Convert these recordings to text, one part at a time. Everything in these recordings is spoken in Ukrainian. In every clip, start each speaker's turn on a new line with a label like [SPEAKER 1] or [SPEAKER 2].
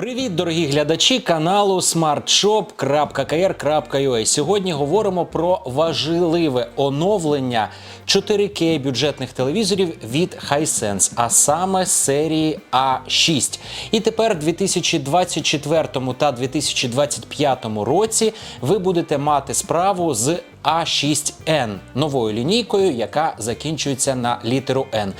[SPEAKER 1] Привіт, дорогі глядачі каналу smartshop.kr.ua. Сьогодні говоримо про важливе оновлення 4K бюджетних телевізорів від Hisense, а саме серії A6. І тепер, в 2024 та 2025 році, ви будете мати справу з А6N новою лінійкою, яка закінчується на літеру N.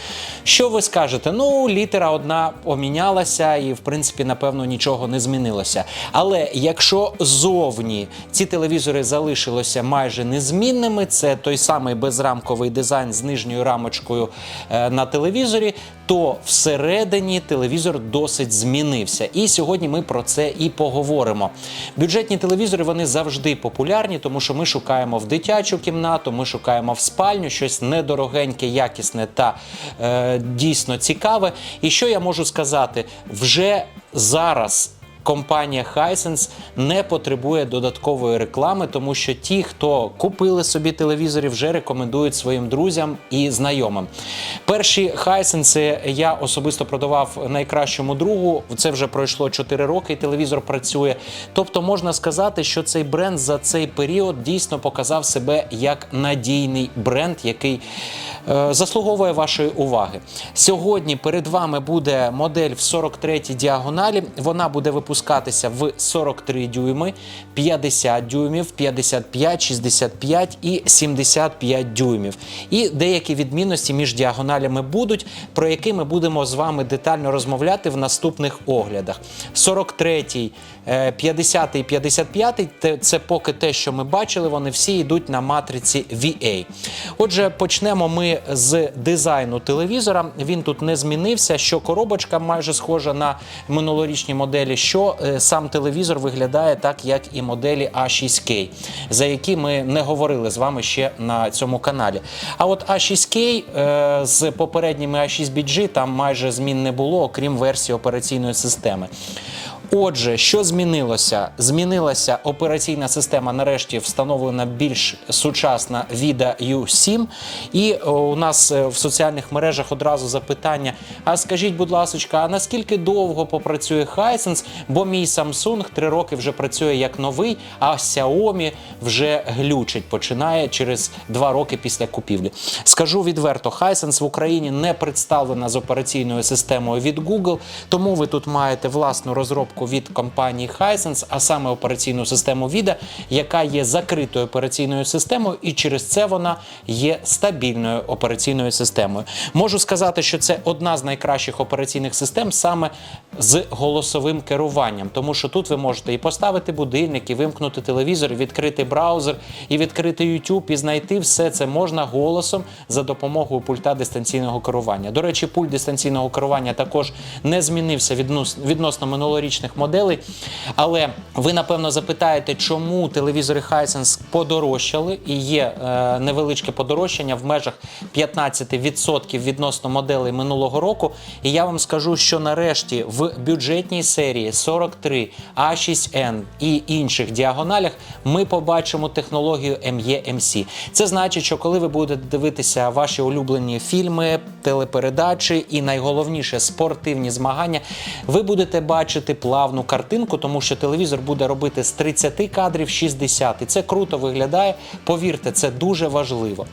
[SPEAKER 1] Що ви скажете? Ну, літера одна помінялася, і в принципі, напевно, нічого не змінилося. Але якщо зовні ці телевізори залишилися майже незмінними, це той самий безрамковий дизайн з нижньою рамочкою е, на телевізорі, то всередині телевізор досить змінився. І сьогодні ми про це і поговоримо. Бюджетні телевізори вони завжди популярні, тому що ми шукаємо в дитячу кімнату, ми шукаємо в спальню щось недорогеньке, якісне та е, дійсно цікаве. І що я можу сказати? Вже зараз. Компанія Hisense не потребує додаткової реклами, тому що ті, хто купили собі телевізори, вже рекомендують своїм друзям і знайомим. Перші Hisense я особисто продавав найкращому другу. Це вже пройшло 4 роки, і телевізор працює. Тобто можна сказати, що цей бренд за цей період дійсно показав себе як надійний бренд, який е, заслуговує вашої уваги. Сьогодні перед вами буде модель в 43-й діагоналі. Вона буде випускатися в 43 дюйми, 50 дюймів, 55, 65 і 75 дюймів. І деякі відмінності між діагоналями будуть, про які ми будемо з вами детально розмовляти в наступних оглядах. 43, е, 50 і 55 це поки те, що ми бачили, вони всі йдуть на матриці VA. Отже, почнемо ми з дизайну телевізора. Він тут не змінився. Що коробочка майже схожа на минулорічні моделі, що е, сам телевізор виглядає так, як і моделі A6K, за які ми не говорили з вами ще на цьому каналі. А от A6K е, з попередніми A6BG там майже змін не було, окрім версії операційної системи. Отже, що змінилося? Змінилася операційна система. Нарешті встановлена більш сучасна VIDA U7. І у нас е, в соціальних мережах одразу запитання: а скажіть, будь ласка, а наскільки довго попрацює Hisense? Бо мій Samsung три роки вже працює як новий, а Xiaomi вже глючить, починає через два роки після купівлі. Скажу відверто, Hisense в Україні не представлена з операційною системою від Google, тому ви тут маєте власну розробку від компанії Hisense, а саме операційну систему VIDA, яка є закритою операційною системою, і через це вона є стабільною операційною системою. Можу сказати, що це одна з найкращих операційних систем саме з голосовим керуванням, тому що тут ви можете і поставити будильник, і вимкнути телевізор, і відкрити браузер, і відкрити YouTube, і знайти все це можна голосом за допомогою пульта дистанційного керування. До речі, пульт дистанційного керування також не змінився відносно минулорічних моделей. Але ви напевно запитаєте, чому телевізори Hisense подорожчали і є е, невеличке подорожчання в межах 15% відносно моделей минулого року. І я вам скажу, що нарешті в бюджетній серії 43, A6N і інших діагоналях ми побачимо технологію ME-MC. Це значить, що коли ви будете дивитися ваші улюблені фільми, телепередачі і найголовніше спортивні змагання, ви будете бачити плавну картинку, тому що телевізор буде робити з 30 кадрів 60. І це круто виглядає. Повірте, це дуже важливо.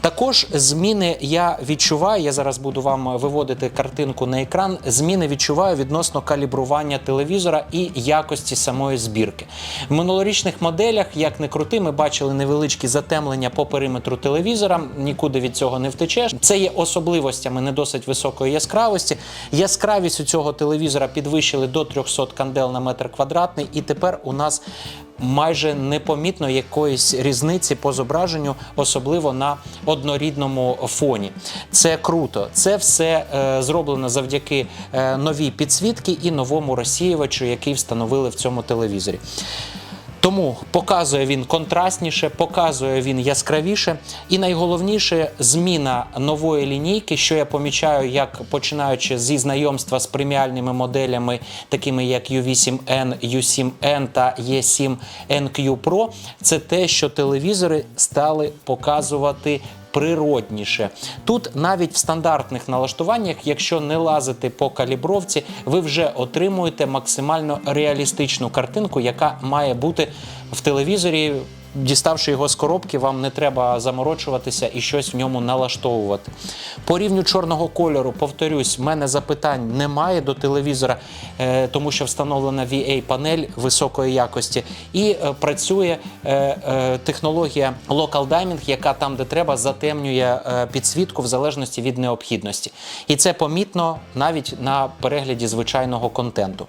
[SPEAKER 1] Також зміни я відчуваю. Я зараз буду вам виводити картинку на екран. Зміни відчуваю відносно калібрування телевізора і якості самої збірки. В минулорічних моделях, як не крути, ми бачили невеличкі затемлення по периметру телевізора. Нікуди від цього не втечеш. Це є особливостями не досить високої яскравості. Яскравість у цього телевізора підвищили до 300 кандел на метр квадратний, і тепер у нас майже непомітно якоїсь різниці по зображенню, особливо на однорідному фоні. Це круто. Це все е, зроблено завдяки е, новій підсвітки і новому розсіювачу, який встановили в цьому телевізорі. Тому показує він контрастніше, показує він яскравіше. І найголовніше зміна нової лінійки, що я помічаю, як починаючи зі знайомства з преміальними моделями, такими як U8N, U7N та E7NQ Pro, це те, що телевізори стали показувати природніше. Тут навіть в стандартних налаштуваннях, якщо не лазити по калібровці, ви вже отримуєте максимально реалістичну картинку, яка має бути в телевізорі. Діставши його з коробки, вам не треба заморочуватися і щось в ньому налаштовувати. По рівню чорного кольору, повторюсь, в мене запитань немає до телевізора, е, тому що встановлена VA-панель високої якості, і е, працює е, технологія Local Dimming, яка там, де треба, затемнює підсвітку в залежності від необхідності. І це помітно навіть на перегляді звичайного контенту.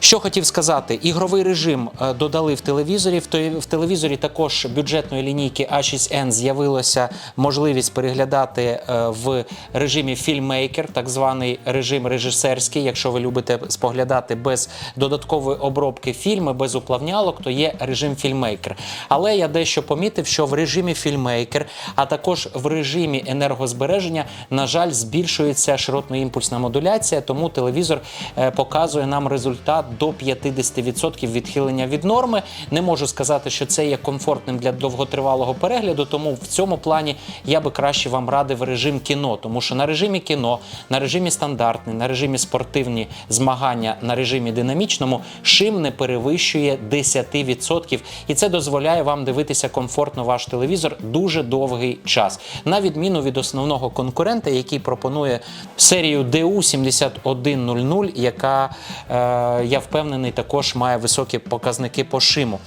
[SPEAKER 1] Що хотів сказати, ігровий режим е, додали в телевізорі. В телевізорі також бюджетної лінійки A6N з'явилася можливість переглядати е, в режимі фільмейкер, так званий режим режисерський. Якщо ви любите споглядати без додаткової обробки фільми, без уплавнялок, то є режим фільмейкер. Але я дещо помітив, що в режимі фільмейкер, а також в режимі енергозбереження, на жаль, збільшується широтно-імпульсна модуляція, тому телевізор е, показує нам результат до 50% відхилення від норми. Не можу сказати, що це є комфортним для довготривалого перегляду, тому в цьому плані я би краще вам радив режим кіно, тому що на режимі кіно, на режимі стандартний, на режимі спортивні змагання, на режимі динамічному шим не перевищує 10%. І це дозволяє вам дивитися комфортно ваш телевізор дуже довгий час. На відміну від основного конкурента, який пропонує серію DU7100, яка, е, я впевнений, також має високі показники по шиму.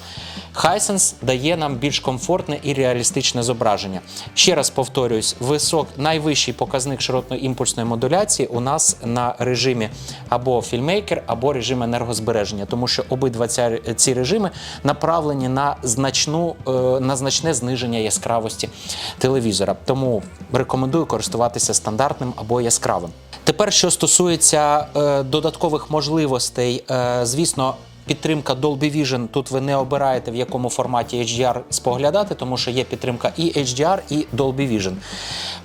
[SPEAKER 1] Hisense дає нам більш комфортне і реалістичне зображення. Ще раз повторюсь, висок, найвищий показник широтно-імпульсної модуляції у нас на режимі або фільмейкер, або режим енергозбереження, тому що обидва ці режими направлені на значну е, на значне зниження яскравості телевізора. Тому рекомендую користуватися стандартним або яскравим. Тепер, що стосується е, додаткових можливостей, е, звісно. Підтримка Dolby Vision, тут ви не обираєте в якому форматі HDR споглядати, тому що є підтримка і HDR, і Dolby Vision.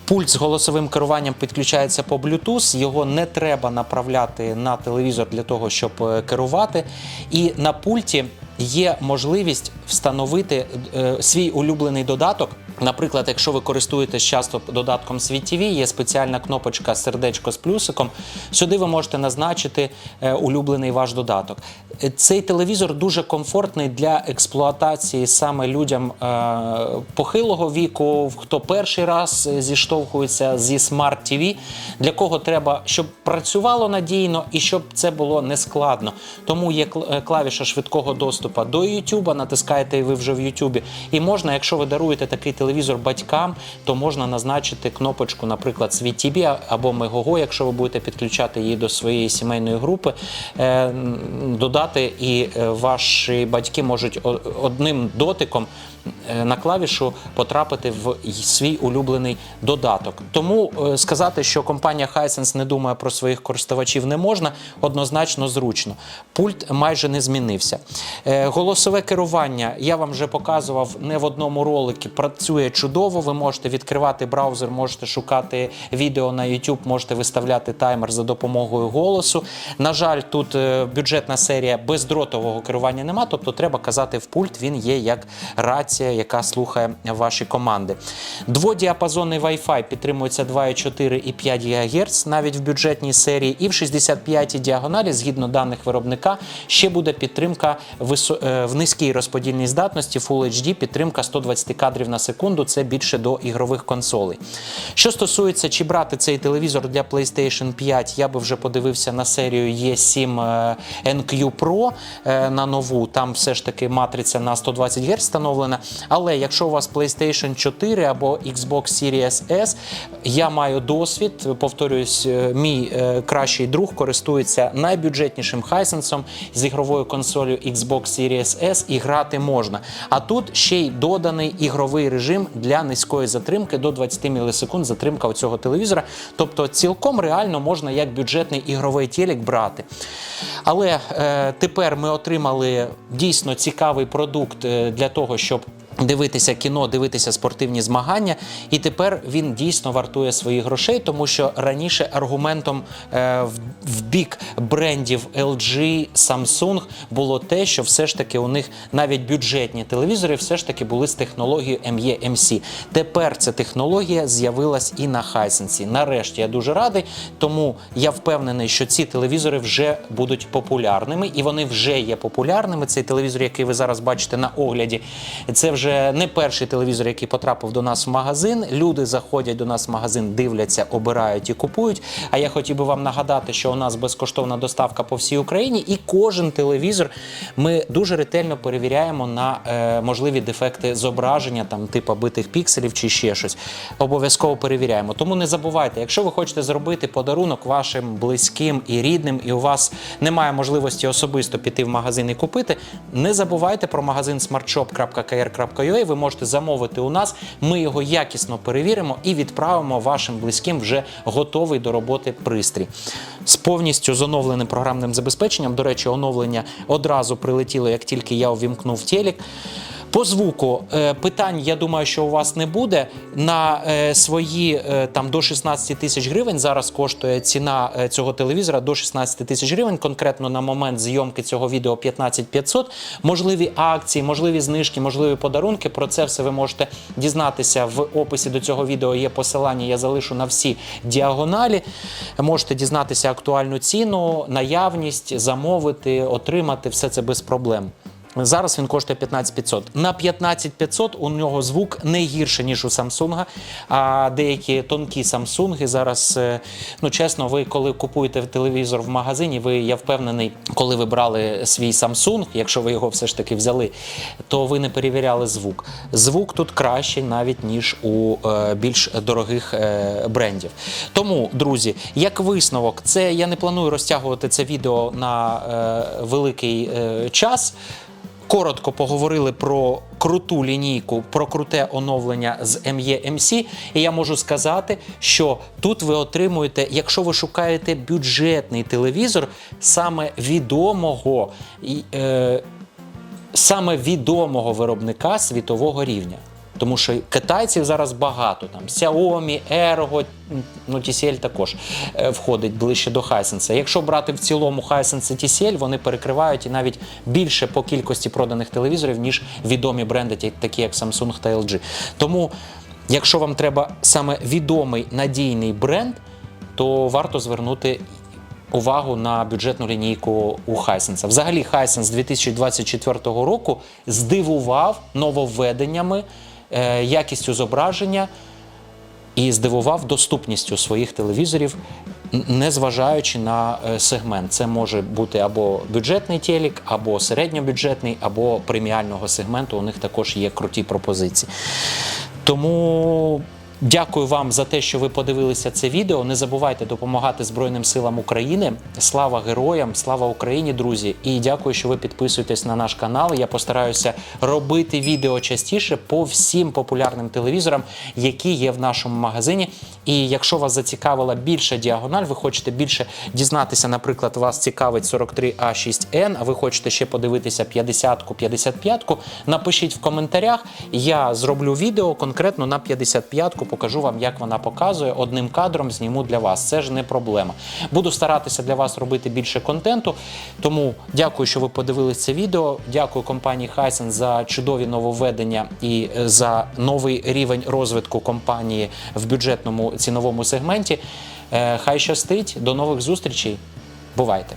[SPEAKER 1] Пульт з голосовим керуванням підключається по Bluetooth, його не треба направляти на телевізор для того, щоб е, керувати. І на пульті є можливість встановити е, свій улюблений додаток. Наприклад, якщо ви користуєтесь часто додатком Світ TV, є спеціальна кнопочка сердечко з плюсиком. Сюди ви можете назначити е, улюблений ваш додаток. Е, Цей телевізор дуже комфортний для експлуатації саме людям е, похилого віку, хто перший раз зіштовхується зі Smart TV, для кого треба, щоб працювало надійно і щоб це було нескладно. Тому є клавіша швидкого доступу до YouTube, натискаєте і ви вже в YouTube. І можна, якщо ви даруєте такий телевізор батькам, то можна назначити кнопочку, наприклад, свій ТІБІ або Мегого, якщо ви будете підключати її до своєї сімейної групи, е, додати, і е, ваші батьки можуть одним дотиком на клавішу потрапити в свій улюблений додаток. Тому е, сказати, що компанія Hisense не думає про своїх користувачів не можна, однозначно зручно. Пульт майже не змінився. Е, Голосове керування я вам вже показував не в одному ролику. Працює чудово. Ви можете відкривати браузер, можете шукати відео на YouTube, можете виставляти таймер за допомогою голосу. На жаль, тут е, бюджетна серія бездротового керування нема, тобто треба казати в пульт. Він є як рація, яка слухає ваші команди. Дводіапазонний Wi-Fi підтримується 2,4 і 5 ГГц навіть в бюджетній серії, і в 65 діагоналі, згідно даних виробника, ще буде підтримка е, в низькій розподільній здатності Full HD, підтримка 120 кадрів на секунду. Це більше до ігрових консолей. Що стосується, чи брати цей телевізор для PlayStation 5, я би вже подивився на серію E7 е, NQ Pro е, на нову. Там все ж таки матриця на 120 Гц встановлена. Але якщо у вас PlayStation 4 або Xbox Series S, я маю досвід. Повторюсь, е, мій е, кращий друг користується найбюджетнішим Hisense з ігровою консолью Xbox Series S і грати можна. А тут ще й доданий ігровий режим для низької затримки до 20 мілісекунд затримка у цього телевізора. Тобто цілком реально можна як бюджетний ігровий телек брати. Але е, тепер ми отримали дійсно цікавий продукт е, для того, щоб Дивитися кіно, дивитися спортивні змагання, і тепер він дійсно вартує своїх грошей, тому що раніше аргументом е, в, бік брендів LG, Samsung було те, що все ж таки у них навіть бюджетні телевізори все ж таки були з технологією ME-MC. Тепер ця технологія з'явилась і на Hisense. Нарешті я дуже радий, тому я впевнений, що ці телевізори вже будуть популярними, і вони вже є популярними. Цей телевізор, який ви зараз бачите на огляді, це вже не перший телевізор, який потрапив до нас в магазин. Люди заходять до нас в магазин, дивляться, обирають і купують. А я хотів би вам нагадати, що у нас безкоштовна доставка по всій Україні, і кожен телевізор ми дуже ретельно перевіряємо на е, можливі дефекти зображення, там типу битих пікселів чи ще щось. Обов'язково перевіряємо. Тому не забувайте, якщо ви хочете зробити подарунок вашим близьким і рідним, і у вас немає можливості особисто піти в магазин і купити, не забувайте про магазин smartshop.kr.ua. Ви можете замовити у нас. Ми його якісно перевіримо і відправимо вашим близьким вже готовий до роботи пристрій. З повністю з оновленим програмним забезпеченням. До речі, оновлення одразу прилетіло, як тільки я увімкнув телек. По звуку е, питань, я думаю, що у вас не буде. На е, свої е, там до 16 тисяч гривень зараз коштує ціна цього телевізора до 16 тисяч гривень. Конкретно на момент зйомки цього відео 15 500. Можливі акції, можливі знижки, можливі подарунки. Про це все ви можете дізнатися в описі до цього відео. Є посилання, я залишу на всі діагоналі. Можете дізнатися актуальну ціну, наявність, замовити, отримати все це без проблем. Зараз він коштує 15500. На 15500 у нього звук не гірше, ніж у Samsung. А деякі тонкі Samsung зараз, е, ну чесно, ви коли купуєте телевізор в магазині, ви я впевнений, коли ви брали свій Samsung, якщо ви його все ж таки взяли, то ви не перевіряли звук. Звук тут кращий навіть ніж у е, більш дорогих е, брендів. Тому, друзі, як висновок, це я не планую розтягувати це відео на е, великий е, час. Коротко поговорили про круту лінійку, про круте оновлення з ME-MC. І я можу сказати, що тут ви отримуєте, якщо ви шукаєте бюджетний телевізор, саме відомого е, саме відомого виробника світового рівня. Тому що китайців зараз багато. Там Xiaomi, Ergo, ну TCL також е, входить ближче до Hisense. Якщо брати в цілому Hisense і TCL, вони перекривають і навіть більше по кількості проданих телевізорів, ніж відомі бренди, такі як Samsung та LG. Тому, якщо вам треба саме відомий надійний бренд, то варто звернути увагу на бюджетну лінійку у Hisense. Взагалі, Hisense 2024 року здивував нововведеннями, якістю зображення і здивував доступністю своїх телевізорів, незважаючи на е, сегмент. Це може бути або бюджетний телек, або середньобюджетний, або преміального сегменту. У них також є круті пропозиції. Тому дякую вам за те, що ви подивилися це відео. Не забувайте допомагати Збройним силам України. Слава героям, слава Україні, друзі! І дякую, що ви підписуєтесь на наш канал. Я постараюся робити відео частіше по всім популярним телевізорам, які є в нашому магазині. І якщо вас зацікавила більша діагональ, ви хочете більше дізнатися, наприклад, вас цікавить 43А6N, а ви хочете ще подивитися 50-ку, 55-ку, напишіть в коментарях. Я зроблю відео конкретно на 55-ку, покажу вам, як вона показує. Одним кадром зніму для вас. Це ж не проблема. Буду старатися для вас робити більше контенту. Тому дякую, що ви подивилися це відео. Дякую компанії Hisense за чудові нововведення і е, за новий рівень розвитку компанії в бюджетному ціновому сегменті. Е, Хай щастить, до нових зустрічей. Бувайте!